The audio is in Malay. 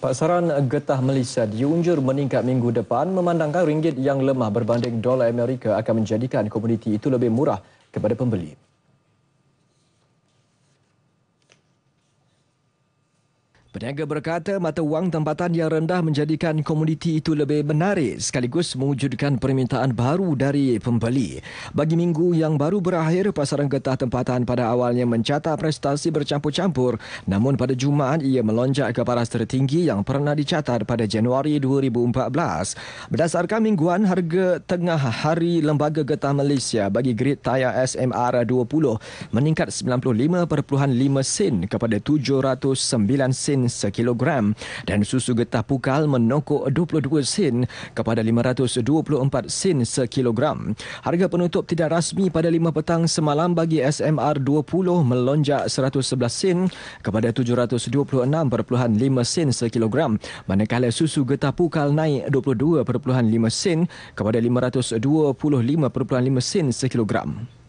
Pasaran getah Malaysia diunjur meningkat minggu depan memandangkan ringgit yang lemah berbanding dolar Amerika akan menjadikan komoditi itu lebih murah kepada pembeli. Peniaga berkata mata wang tempatan yang rendah menjadikan komoditi itu lebih menarik sekaligus mewujudkan permintaan baru dari pembeli. Bagi minggu yang baru berakhir, pasaran getah tempatan pada awalnya mencatat prestasi bercampur-campur namun pada Jumaat ia melonjak ke paras tertinggi yang pernah dicatat pada Januari 2014. Berdasarkan mingguan, harga tengah hari Lembaga Getah Malaysia bagi grid tayar SMR 20 meningkat 95.5 sen kepada 709 sen sen sekilogram dan susu getah pukal menokok 22 sen kepada 524 sen sekilogram. Harga penutup tidak rasmi pada 5 petang semalam bagi SMR 20 melonjak 111 sen kepada 726.5 sen sekilogram manakala susu getah pukal naik 22.5 sen kepada 525.5 sen sekilogram.